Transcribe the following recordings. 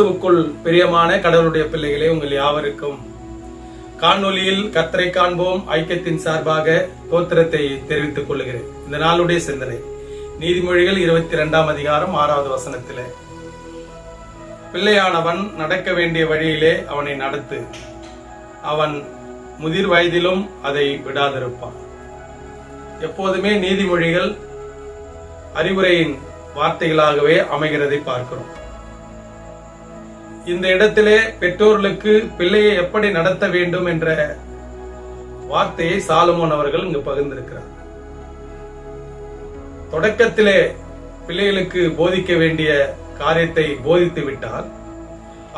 கிறிஸ்துவுக்குள் பிரியமான கடவுளுடைய பிள்ளைகளே உங்கள் யாவருக்கும் காணொலியில் கத்தரை காண்போம். ஐக்கியத்தின் சார்பாக தோத்திரத்தை தெரிவித்துக் கொள்கிறேன். இந்த நாளுடைய சிந்தனை. நீதிமொழிகள் இருபத்தி இரண்டாம் அதிகாரம் ஆறாவது வசனத்திலே பிள்ளையானவன் நடக்க வேண்டிய வழியிலே அவனை நடத்து. அவன் முதிர் வயதிலும் அதை விடாதிருப்பான். எப்போதுமே நீதிமொழிகள் அறிவுரையின் வார்த்தைகளாகவே அமைகிறதை பார்க்கிறோம். இந்த இடத்திலே பெற்றோர்களுக்கு பிள்ளையை எப்படி நடத்த வேண்டும் என்ற வார்த்தையை சாலமோன் அவர்கள் இங்கு பகிர்ந்திருக்கிறார். தொடக்கத்திலே பிள்ளைகளுக்கு போதிக்க வேண்டிய காரியத்தை போதித்து விட்டால்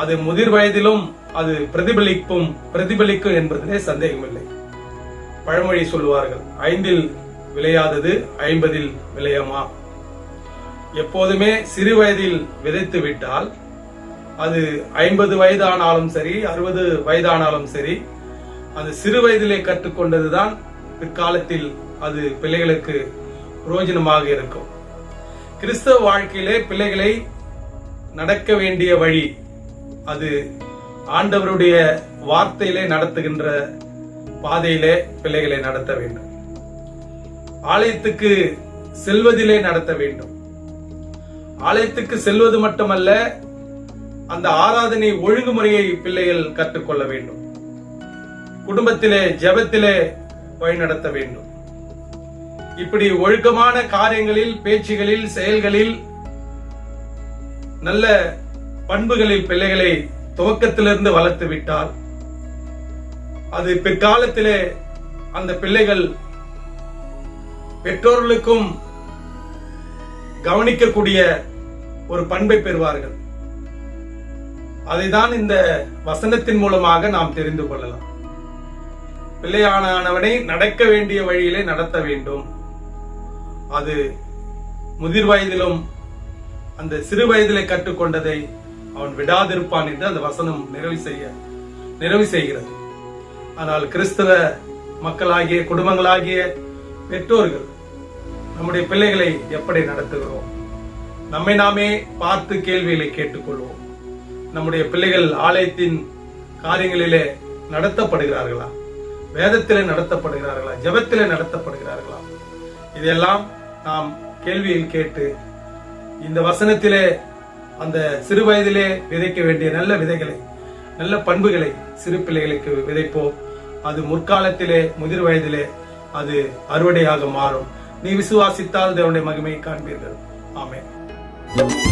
அது முதிர் வயதிலும் அது பிரதிபலிப்பும் பிரதிபலிக்கும் என்பதிலே சந்தேகமில்லை. பழமொழி சொல்வார்கள் ஐந்தில் விளையாதது ஐம்பதில் விளையமா? எப்போதுமே சிறு வயதில் விதைத்து விட்டால் அது ஐம்பது வயதானாலும் சரி அறுபது வயதானாலும் சரி அந்த சிறு வயதிலே கற்றுக்கொண்டதுதான் பிற்காலத்தில் அது பிள்ளைகளுக்கு பிரயோஜனமாக இருக்கும். கிறிஸ்தவ வாழ்க்கையிலே பிள்ளைகளை நடக்க வேண்டிய வழி அது ஆண்டவருடைய வார்த்தையிலே நடத்துகின்ற பாதையிலே பிள்ளைகளை நடத்த வேண்டும். ஆலயத்துக்கு செல்வதிலே நடத்த வேண்டும். ஆலயத்துக்கு செல்வது மட்டுமல்ல அந்த ஆராதனை ஒழுங்குமுறையை பிள்ளைகள் கற்றுக்கொள்ள வேண்டும். குடும்பத்திலே ஜெபத்திலே வழிநடத்த வேண்டும். இப்படி ஒழுக்கமான காரியங்களில் பேச்சுகளில் செயல்களில் நல்ல பண்புகளில் பிள்ளைகளை துவக்கத்திலிருந்து வளர்த்து விட்டால் அது பிற்காலத்திலே அந்த பிள்ளைகள் பெற்றோர்களுக்கும் கவனிக்கக்கூடிய ஒரு பண்பை பெறுவார்கள். அதைதான் இந்த வசனத்தின் மூலமாக நாம் தெரிந்து கொள்ளலாம். பிள்ளையானவனை நடக்க வேண்டிய வழியிலே நடத்த வேண்டும். அது முதிர் வயதிலும் அந்த சிறு வயதிலே கற்றுக்கொண்டதை அவன் விடாதிருப்பான் என்று அந்த வசனம் நிறைவு செய்ய நிறைவு செய்கிறது. ஆனால் கிறிஸ்தவ மக்களாகிய குடும்பங்களாகிய பெற்றோர்கள் நம்முடைய பிள்ளைகளை எப்படி நடத்துகிறோம்? நம்மை நாமே பார்த்து கேள்விகளை கேட்டுக்கொள்வோம். நம்முடைய பிள்ளைகள் ஆலயத்தின் காரியங்களிலே நடத்தப்படுகிறார்களா? வேதத்திலே நடத்தப்படுகிறார்களா? ஜபத்திலே நடத்தப்படுகிறார்களா? இதெல்லாம் நாம் கேள்வியில் கேட்டு இந்த வசனத்திலே அந்த சிறு வயதிலே விதைக்க வேண்டிய நல்ல விதைகளை நல்ல பண்புகளை சிறு பிள்ளைகளுக்கு விதைப்போம். அது முற்காலத்திலே முதிர் வயதிலே அது அறுவடையாக மாறும். நீ விசுவாசித்தால் தேவனுடைய மகிமையை காண்பீர்கள். ஆமென்.